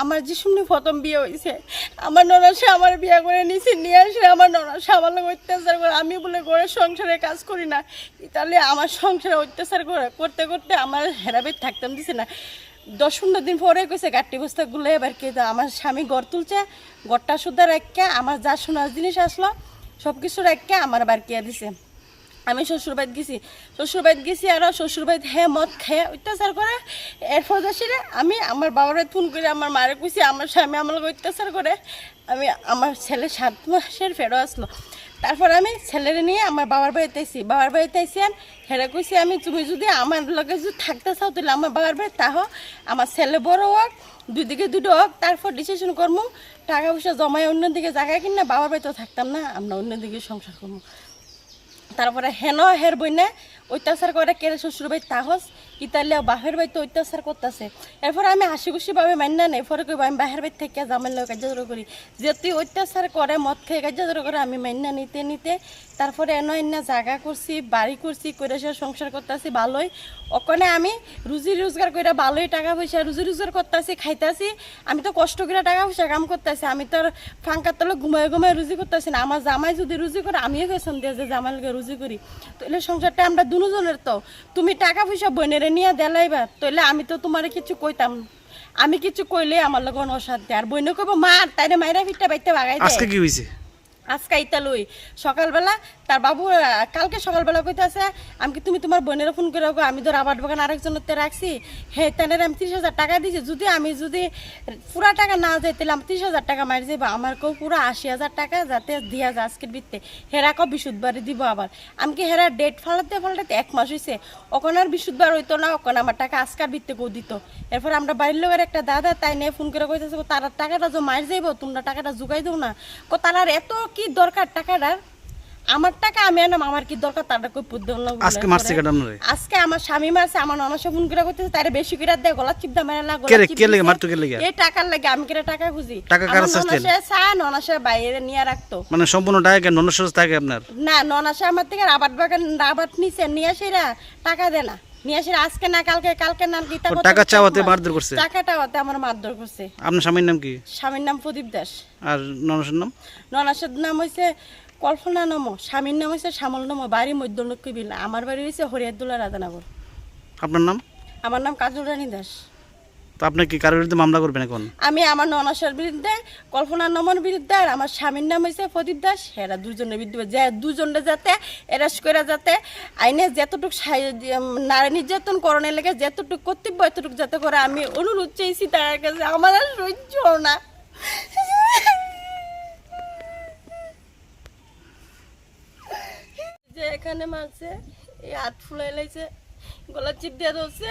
আমার যে শুনে প্রথম বিয়ে হয়েছে আমার ননাসে আমার বিয়ে করে নিয়েছে নিয়ে আসে আমার ননাসে আমার লোক অত্যাচার করে, আমি বলে করে সংসারে কাজ করি না। তাহলে আমার সংসারে অত্যাচার করে, করতে করতে আমার হেরাবেট থাকতাম, দিছে না। দশ পনেরো দিন পরে কইছে গাঠি বস্তাগুলো এবার কে? আমার স্বামী ঘর তুলছে, ঘরটা শুদ্ধ রাখকে আমার যা সোনার জিনিস আসলো সব কিছু রাখকে আমার বার কিয়া দিছে আমি শ্বশুরবাড়িতে গেছি শ্বশুরবাড়িতে গেছি আর শ্বশুরবাড়িতে হ্যাঁ মদ খেয়ে অত্যাচার করে, এরপর আসি রে আমি আমার বাবার ফোন করে আমার মারে কইছি, আমার স্বামী আমার অত্যাচার করে, আমি আমার ছেলে সাত মাসের ফেরো আসলো তারপর আমি ছেলেরে নিয়ে আমার বাবার বাড়িতে আইসি বাবার বাড়িতে আইসি আর হেরে কইছি, আমি তুমি যদি আমার লগে যদি থাকতে চাও, তাহলে আমার বাবার বাড়ি তাহ আমার ছেলে বড় হোক দুই দিকে দুটো হোক, তারপর ডিসিশন করব টাকা পয়সা জমায় অন্যদিকে জায়গায় কিনা বাবার বাড়িতেও থাকতাম না, আমরা অন্যদিকে সংসার করব তারপরে হেন হের বইনে অত্যাচার করে কেড়ে শ্বশুর বাড়ি তাহস ইতালিয়া বাহের বাড়িতে অত্যাচার করতেছে এরপর আমি হাসি খুশি ভাবে মান্য নেই। এরপরে কইব, আমি বাহের বাড়ি থেকে জামের লোক কার্য করি যে তুই অত্যাচার করে মদ খেয়ে কার্য করে আমি মান্য নিতে নিতে। তারপরে এনে এনে জায়গা করছি বাড়ি করছি করে সে সংসার করতেছি ভালোই ওখানে আমি রুজি রোজগার করে ভালোই টাকা পয়সা রুজি রোজগার করতেছি খাইতেছি। আমি তো কষ্ট করে টাকা পয়সা কাম করতেছি। আমি তো আর ফাঙ্কার তলে ঘুমায় ঘুমায় রুজি করতেছি না। আমার জামাই যদি রুজি করে আমিও পেছন দিয়ে যে জামাই লোকে রুজি করি। তাহলে সংসারটা আমরা দুজনের তো। তুমি টাকা পয়সা বইনেরে নিয়ে দেলাইবা তাহলে আমি তো তোমার কিছু কইতাম। আমি কিছু কইলে আমার লগে অসাধ্য আর বইনে কইব মার তাইরে মাইরা ফিটটা বাইতে বাগাই আজকে কি হয়েছে আজকে লই। সকালবেলা তার বাবু কালকে সকালবেলা কইতাছে আমি কি তুমি তোমার বোনের ফোন করে রাখো আমি তো রাবার বাগান আরেকজনের তে রাখছি। হে তানের আমি তিরিশ হাজার টাকা দিছি। যদি আমি যদি পুরা টাকা না যাই তাহলে আমি তিরিশ হাজার টাকা মারি যাব আমার কেউ পুরো আশি হাজার টাকা যাতে দিয়া যায় আজকের বৃত্তে। কেউ বিশুদ্ধবারে দিব আবার। আমি কি হেরা ডেট ফালাতে ফালাতে এক মাস হয়েছে ওখানে আর বিশুদ্ধবার হইতো না ওখানে আমার টাকা আজকার বৃত্তে কেউ দিত। এরপর আমরা বাইরের লোকের একটা দাদা তাই নিয়ে ফোন করে কইতেছে "কো, তারা টাকাটা যে মার যাইবো তোমরা টাকাটা জোগাই দেও না। কো তারার এত কি দরকার টাকাটার আমার টাকা আমি আনাম আমার কি দরকার? তারা কই পুদ দেওয়া লাগবে? আজকে মারছে কেটে আপনারে আজকে আমার স্বামী মারছে আমার ননাসে ফোন করে কইতেছে তারে বেশি করে দেয় গলা চিপদা মেরে না কে কে লেগে মারতো কে লেগে? এই টাকার লাগে আমি কিরা টাকা খুঁজি? টাকা কার আমার চাচ্ছেন? ননাসে চা ননাসে বাইরে নিয়ে রাখতো। মানে সম্পূর্ণ টাকা কেন ননসর থাকে আপনার? না ননাসে আমার থেকে রাবাত বাগান রাবাত নিছে নিয়ে আসিরা টাকা দে না। নিয়ে আজকে না কালকে কালকে না গীতা টাকা চাওয়াতে মারধর করছে? টাকা চাওয়াতে আমার মারধর করছে। আপনার স্বামীর নাম কি? স্বামীর নাম প্রদীপ দাস। আর ননসের নাম? ননাসের নাম কল্পনা নম স্বামীর নাম শ্যামল নম বাড়ি মধ্যলক্ষ্মী বিল আমার বাড়ি হয়েছে হরিয়াদুল্লাহ রাধানগর। আপনার নাম? আমার নাম কাজল রানী দাস। তো আপনি বিরুদ্ধে মামলা করবেন এখন? আমি আমার বিরুদ্ধে, কল্পনা নমর বিরুদ্ধে, আর আমার স্বামীর নাম হয়েছে প্রদীপ দাস। এরা দুজনের বিরুদ্ধে যে দুজনে যাতে এরেস্ট করে যাতে আইনে যতটুকু নারী নির্যাতন করণের লেগে যতটুকু কর্তব্য এতটুকু যাতে করে আমি অনুরোধ চেয়েছি তার কাছে। আমার আর সহ্য না। যে এখানে মারছে, এই হাত ফুলাই লাইছে চিপ দিয়ে ধরছে